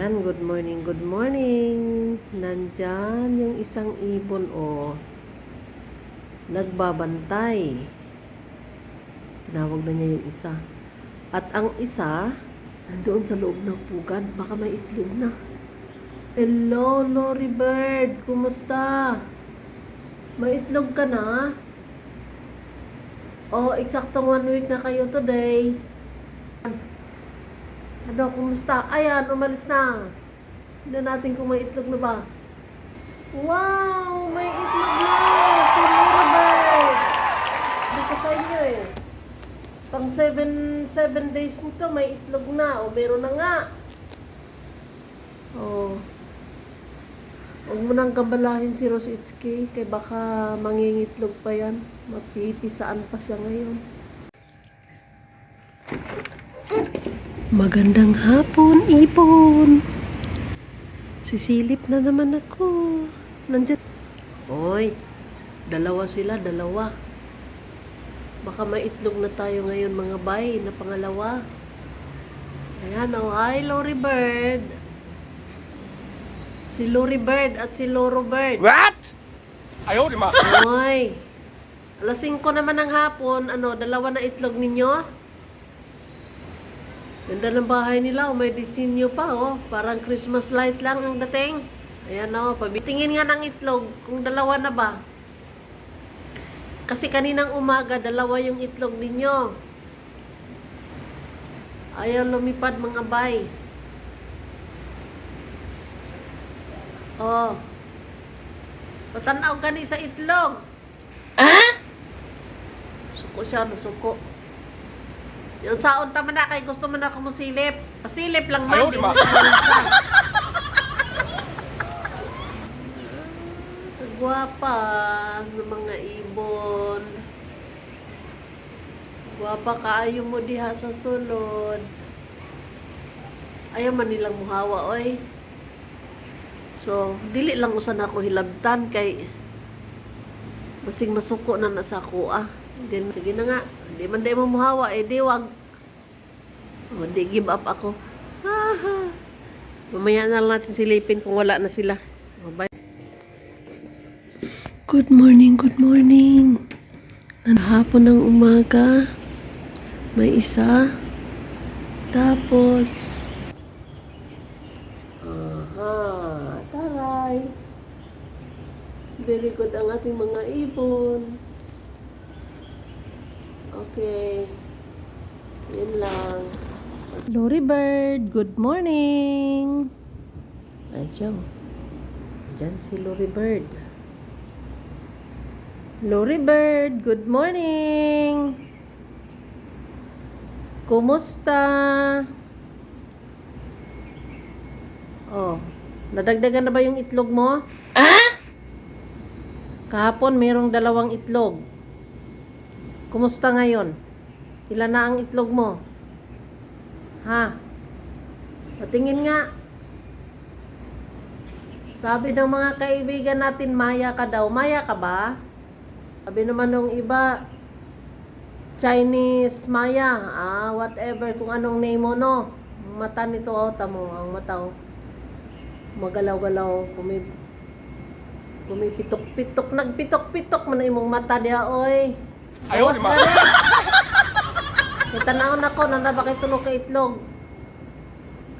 Ayan, good morning, good morning. Nandyan yung isang ibon o nagbabantay. Tinawag na niya yung isa. At ang isa, nandoon sa loob ng pugad, baka may itlog na. Hello, Lori Bird, kumusta? May itlog ka na? Oh, eksaktong one week na kayo today. Ano, kumusta? Ayan, umalis na. Tignan natin kung may itlog na ba. Wow! May itlog na! Si Mirabel! Hindi ko sa inyo eh. Pang 7 7 days nito, may itlog na. O, meron na nga. Oh. Huwag mo nang kabalahin si Rositski, kay baka mangingitlog pa yan. Mapipisaan pa siya ngayon. Magandang hapon, ipon. Sisilip na naman ako. Nandiyan. Hoy, dalawa sila, dalawa. Baka maitlog na tayo ngayon mga bay na pangalawa. Ayan, oh, hi Lori Bird. Si Lori Bird at si Loro Bird. What? Ayaw, di ma. Hoy, alas 5 naman ng hapon, ano, dalawa na itlog ninyo? Ganda ng bahay nila, oh, may disenyo pa, oh. Parang Christmas light lang ang dating. Ayan, oh, pabitingin nga ng itlog, kung dalawa na ba. Kasi kaninang umaga, dalawa yung itlog ninyo. Ayaw lumipad mga bay. Oh. Patanaw gani sa itlog. Ah? Suko siya, nasuko. Yung saon tama na kay gusto mo na ako musilip. Pasilip lang man, Ayaw, di ba? Gwapa ng mga ibon. Gwapa kaayo mo diha sa sulod. Ayaw man nilang muhawa, oy. So, dili lang usan ako hilabtan kay basing masuko na nasa ako ah. Then, sige na nga, di man di mo muhawa, eh di wag. O, di give up ako. Mamaya na lang natin silipin kung wala na sila. O, bye. Good morning, good morning. Hapon ng umaga, may isa. Tapos, Aha, taray. Very good ang ating mga ibon. Okay. Yun lang. Lori Bird, good morning. Joe. Diyan si Lori Bird. Lori Bird, good morning. Kumusta? Oh, nadagdagan na ba yung itlog mo? Ah? Kahapon mayroong dalawang itlog. Kumusta ngayon? Ilan na ang itlog mo? Ha? Patingin nga. Sabi ng mga kaibigan natin, maya ka daw. Maya ka ba? Sabi naman ng iba, Chinese maya. Ah, whatever. Kung anong name mo, no? Ang mata nito, oh, tamo. Ang mata, oh magalaw-galaw, kumi kumipitok-pitok, nagpitok-pitok man na imong mata diha oy. Ayaw, Bawas di ka na. Ako, nanda ba kay tulog ka itlog?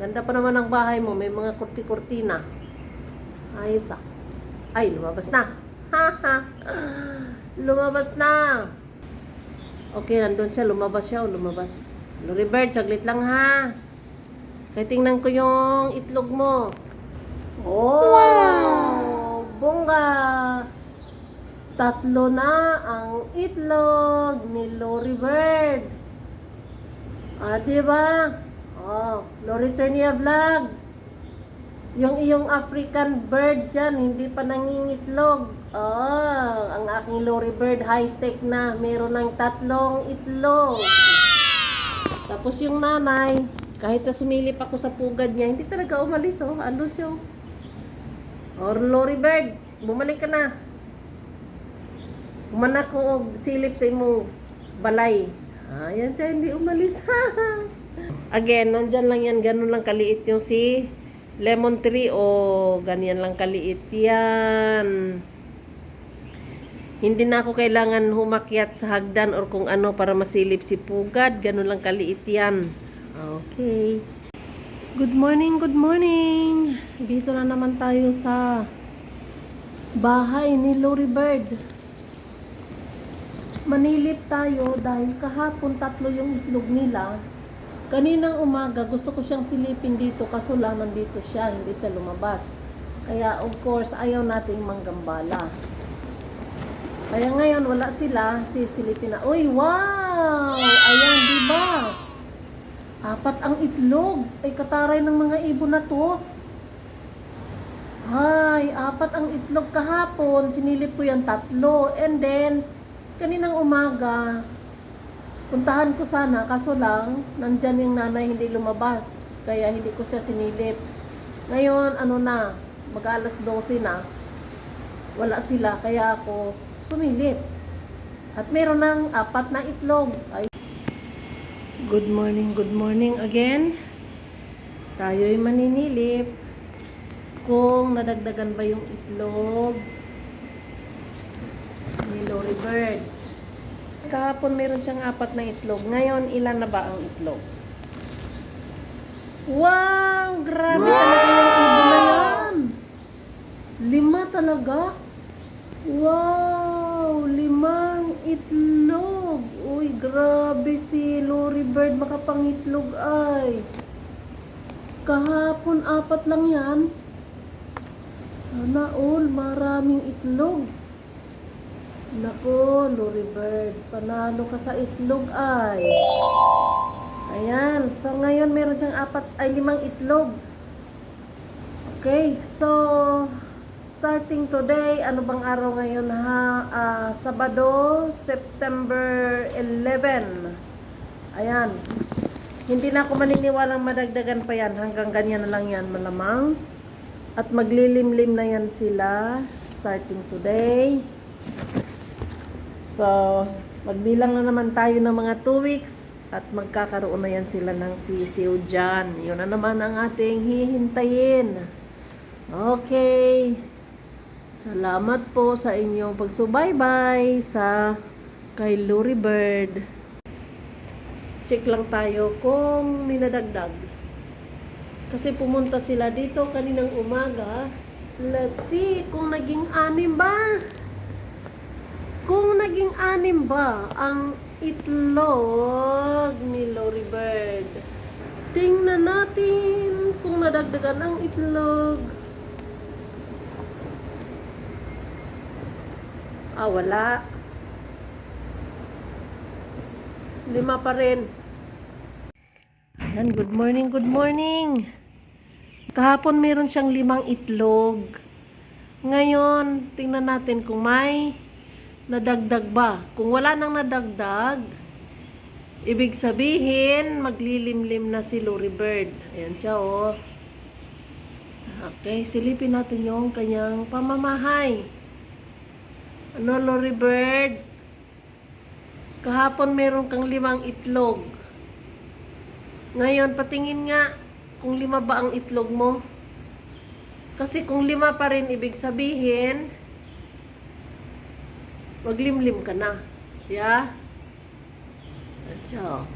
Ganda pa naman ang bahay mo, may mga kurti-kurtina. Ayos ah. Ay, lumabas na. Ha ha. Lumabas na. Okay, nandun siya, lumabas siya o lumabas. Lori Bird, saglit lang ha. Kaya tingnan ko yung itlog mo. Oh! Wow! Bongga! Tatlo na ang itlog ni Lori Bird. Ah, di ba? Oh, Lori Ternia Vlog. Yung iyong African bird dyan, hindi pa nangingitlog. Oh, ang aking Lori Bird high-tech na. Meron ng tatlong itlog. Tapos yung nanay, kahit na sumilip ako sa pugad niya, hindi talaga umalis, oh. Andun siya, oh. Or Lori Bird, bumalik ka na. Umanak ko og silip sa imong balay. Ayan siya, hindi umalis. Again, nandyan lang yan, ganun lang kaliit yung si lemon tree o ganyan lang kaliit yan. Hindi na ako kailangan humakyat sa hagdan or kung ano para masilip si Pugad. Ganun lang kaliit yan. Okay. Good morning, good morning. Dito na naman tayo sa bahay ni Lori Bird. Manilip tayo dahil kahapon tatlo yung itlog nila. Kaninang umaga gusto ko siyang silipin dito kaso lang nandito siya, hindi siya lumabas. Kaya of course ayaw nating manggambala. Kaya ngayon wala sila, sisilipin na. Uy, wow! Ayan, di ba? Apat ang itlog. Ay, kataray ng mga ibon na to. Hay, apat ang itlog kahapon. Sinilip ko yan tatlo. And then, kaninang umaga, puntahan ko sana. Kaso lang, nandyan yung nanay hindi lumabas. Kaya hindi ko siya sinilip. Ngayon, ano na, mag alas 12 na. Wala sila, kaya ako sumilip. At meron ng apat na itlog. Ay, Good morning, good morning again. Tayo'y maninilip kung nadagdagan ba yung itlog ni Lori Bird. Kahapon meron siyang apat na itlog. Ngayon, ilan na ba ang itlog? Wow! Grabe talaga yung ibon na yan! Lima talaga? Wow! Limang itlog! Uy, grabe si Lori Bird makapangitlog ay. Kahapon apat lang yan. Sana all maraming itlog. Nako, Lori Bird, panalo ka sa itlog ay. Ayan, so ngayon meron siyang apat ay limang itlog. Okay, so starting today, ano bang araw ngayon ha? Ah, Sabado, September 11. Ayan. Hindi na ako maniniwalang madagdagan pa yan. Hanggang ganyan na lang yan malamang. At maglilimlim na yan sila starting today. So, magbilang na naman tayo ng mga 2 weeks at magkakaroon na yan sila ng sisiw dyan. Yun na naman ang ating hihintayin. Okay. Salamat po sa inyong pagsubaybay sa kay Luri Bird. Check lang tayo kung minadagdag. Kasi pumunta sila dito kaninang umaga. Let's see kung naging anim ba. Naging anim ba ang itlog ni Lori Bird. Tingnan natin kung nadagdagan ang itlog. Ah, wala. Lima pa rin. Ayan, good morning, good morning. Kahapon meron siyang limang itlog. Ngayon, tingnan natin kung may nadagdag ba. Kung wala nang nadagdag, ibig sabihin, maglilimlim na si Lori Bird. Ayan siya, oh. Okay, silipin natin yung kanyang pamamahay. Ano, Lori Bird? Kahapon meron kang limang itlog. Ngayon, patingin nga kung lima ba ang itlog mo. Kasi kung lima pa rin, ibig sabihin, maglimlim ka na. Yeah? Atso.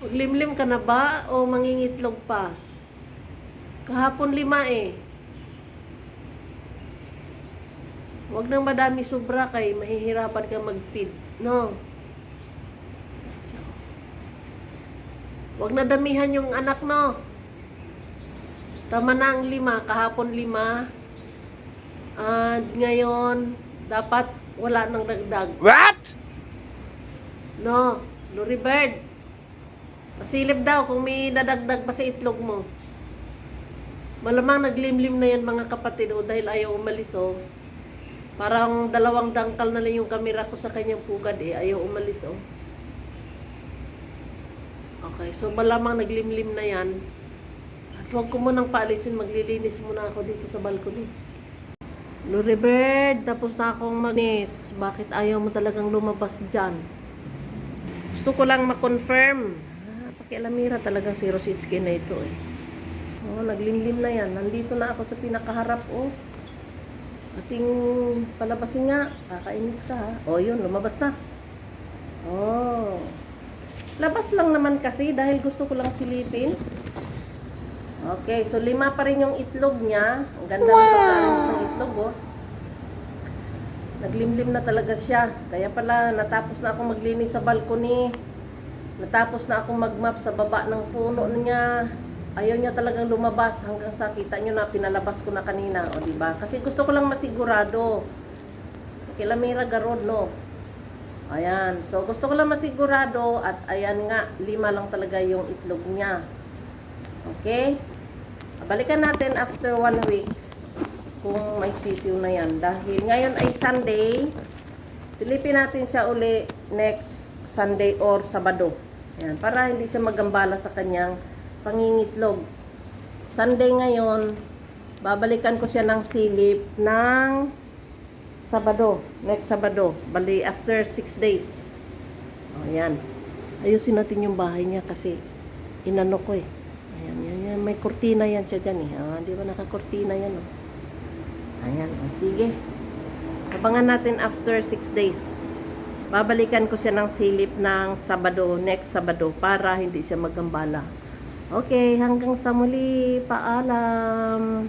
Maglimlim ka na ba o mangingitlog pa? Kahapon lima eh. Huwag nang madami sobra kay mahihirapan ka mag-feed. No? Huwag na damihan yung anak, no? Tama na ang lima, kahapon lima. At ngayon, dapat wala nang dagdag. What? No, Lori Bird. Pasilip daw kung may nadagdag pa sa itlog mo. Malamang naglimlim na yan mga kapatid o dahil ayaw umalis oh. Parang dalawang dangkal na lang yung kamera ko sa kanyang pugad eh. Ayaw umalis oh. Okay, so malamang naglimlim na yan. At huwag ko munang paalisin, maglilinis muna ako dito sa balcony. Lori Bird, tapos na akong magnis. Bakit ayaw mo talagang lumabas dyan? Gusto ko lang ma-confirm. Ah, pakialamira talagang si Rositsky na ito eh. Oh, naglimlim na yan. Nandito na ako sa pinakaharap, oh. Ating palabasin nga. Kakainis ka, ha? Oh, yun. Lumabas na. Oh. Labas lang naman kasi dahil gusto ko lang silipin. Okay, so lima pa rin yung itlog niya. Ang ganda ng pagkaalis ng itlog, oh. Naglimlim na talaga siya. Kaya pala, natapos na ako maglinis sa balcony. Natapos na ako magmap sa baba ng puno niya. Ayaw niya talagang lumabas hanggang sa kita niyo na pinalabas ko na kanina, o di ba? Kasi gusto ko lang masigurado. Kilamira garod, no? Ayan. So, gusto ko lang masigurado at ayan nga, lima lang talaga yung itlog niya. Okay? Balikan natin after one week kung may sisiw na yan. Dahil ngayon ay Sunday, silipin natin siya uli next Sunday or Sabado. Ayan, para hindi siya magambala sa kanyang pangingitlog. Sunday ngayon, babalikan ko siya ng silip ng Sabado, next Sabado. Bali, after 6 days. O, yan. Ayusin natin yung bahay niya kasi inano ko eh. Ayan, yan, yan. May kurtina yan siya dyan eh. Ah, di ba nakakurtina yan oh. Ayan, o sige. Abangan natin after 6 days. Babalikan ko siya ng silip ng Sabado, next Sabado, para hindi siya magambala. Okay, hanggang sa muli. Paalam.